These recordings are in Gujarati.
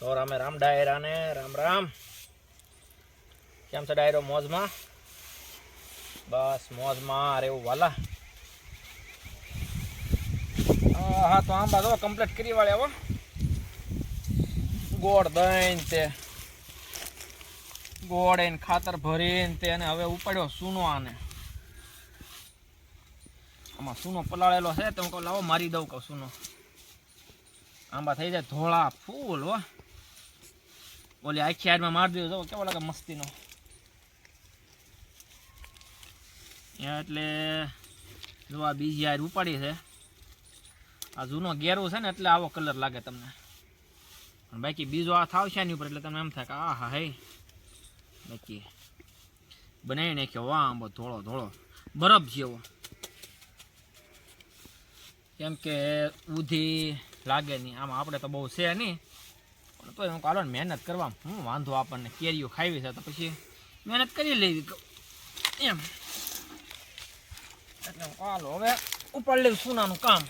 તો રામે રામ ડાયરાને, રામ રામ. કેમ છે ડાયરો મોજમાં? બસ મોજમાં એવું વાલા. હા તો આંબા જો કમ્પ્લીટ કરી વાળે આવો ગોળ દઈને તે. ગોળ એને ખાતર ભરીને તે અને હવે ઉપાડ્યો સૂનો આને. આમાં સૂનો પલાળેલો છે, તો હું કહું લાવો, મારી દઉં કહું સૂનો. આંબા થઈ જાય ધોળા ફૂલ, હો. ઓલી આખી હારમાં મારી દીધો કેવો લાગે મસ્તીનો. એટલે જો આ બીજી હાર ઉપાડી છે. આ જૂનો ગેરું છે ને એટલે આવો કલર લાગે તમને. પણ બાકી બીજો આ થાવ છે એની ઉપર એટલે તમને એમ થાય કે આ હા. હે બાકી બનાવી નાખ્યો, વાહ આંબો ધોળો ધોળો. બરફ જેવો. કેમ કે ઉધી લાગે નહીં. આમાં આપણે તો બહુ છે નહીં. તોય હું કાલો મહેનત કરવા, હું વાંધો આપણને કેરીઓ ખાવી છે તો પછી મહેનત કરી લેવી. એમ. એટલે હું કાલો હવે ઉપાડ લેવું સોનાનું કામ.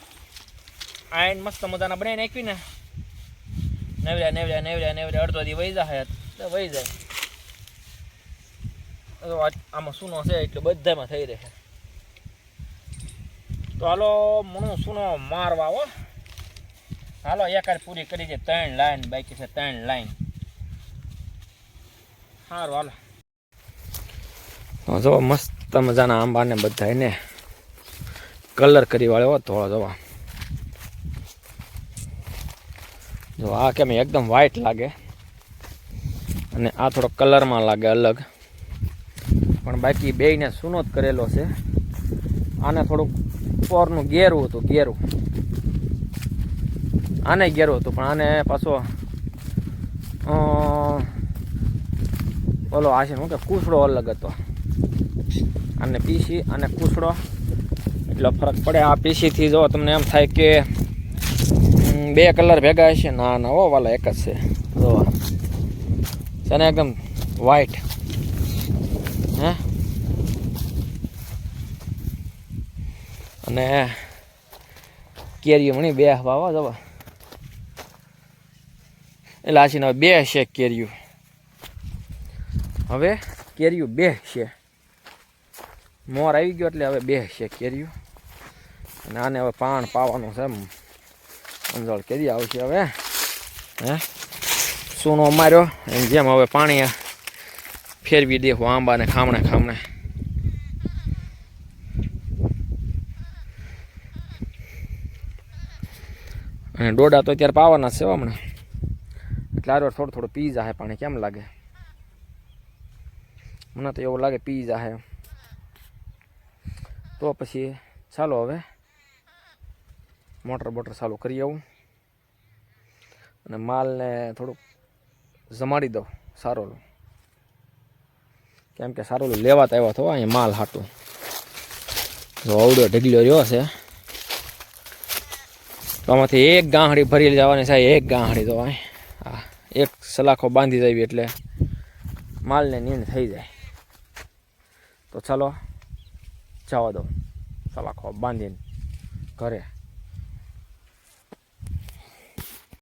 આયન મસ્ત મજાના બનાવી નાખ્યું ને. નેવડ્યા નેવડ્યા નેવડ્યા નેવડ્યા અડધો દી વહી જાય તો વહી જાય. આમાં સૂનો છે એટલે બધામાં થઈ રહે. તો હાલો, મણું સૂનો મારવા હો. હાલો એકાદ પૂરી કરી છે, ત્રણ લાઈન, બાકી છે ત્રણ લાઈન. સારું હાલો. જો મસ્ત મજાના આંબાને બધા એને કલર કરી વાળ્યો થોડો જોવા. જો, આ કેમ એકદમ વ્હાઈટ લાગે? અને આ થોડો કલરમાં લાગે અલગ. પણ બાકી બેયને સૂનો જ કરેલો છે. આને થોડુંક પોરનું ઘેરવું હતું, ઘેરું. આને ઘેરો હતું, પણ આને પાછો ઓલો આ છે, શું કે, કૂસડો અલગ હતો. આને પીસી અને કૂસડો. એટલો ફરક પડે આ પીસીથી. જો તમને એમ થાય કે બે કલર ભેગા હશે, ના ના ઓ વાલા એક જ છે. જો, છે ને એકદમ વ્હાઈટ હે? અને કેરીઓ મણી બે વાવા જવા. એટલે હવે બે છે કેરીઓ. હવે કેરીઓ બે છે. મોર આવી ગયો એટલે હવે બે છે કેરીઓ. અને આને હવે પાણ પાવાનું છે એમ. અંજળ કેરી આવશે હવે. હે? સૂનો માર્યો એમ જેમ હવે પાણી ફેરવી દેવું આંબાને, ખામણે ખામણે. અને ડોડા તો અત્યારે પાવાના છે હમણાં. એટલે આરો થોડું થોડું પી જાહે, પાણી કેમ લાગે? મને તો એવું લાગે પી જાહે તો પછી ચાલો હવે મોટર બોટર ચાલુ કરી આવું. અને માલને થોડુંક જમાડી દઉં સારોલું. કેમ કે સારોલું લેવા આવ્યો હતો અહીંયા માલ હાટું. જો અવડો ઢગલ્યો રહ્યો છે. તો આમાંથી એક ગાંહડી ભરી જવાની છે, એક ગાંહડી તો અહીં. હા. એક સલાખો બાંધી જાય એટલે માલને નીંદ થઈ જાય. તો ચાલો જવા દો. સલાખો બાંધીને ઘરે.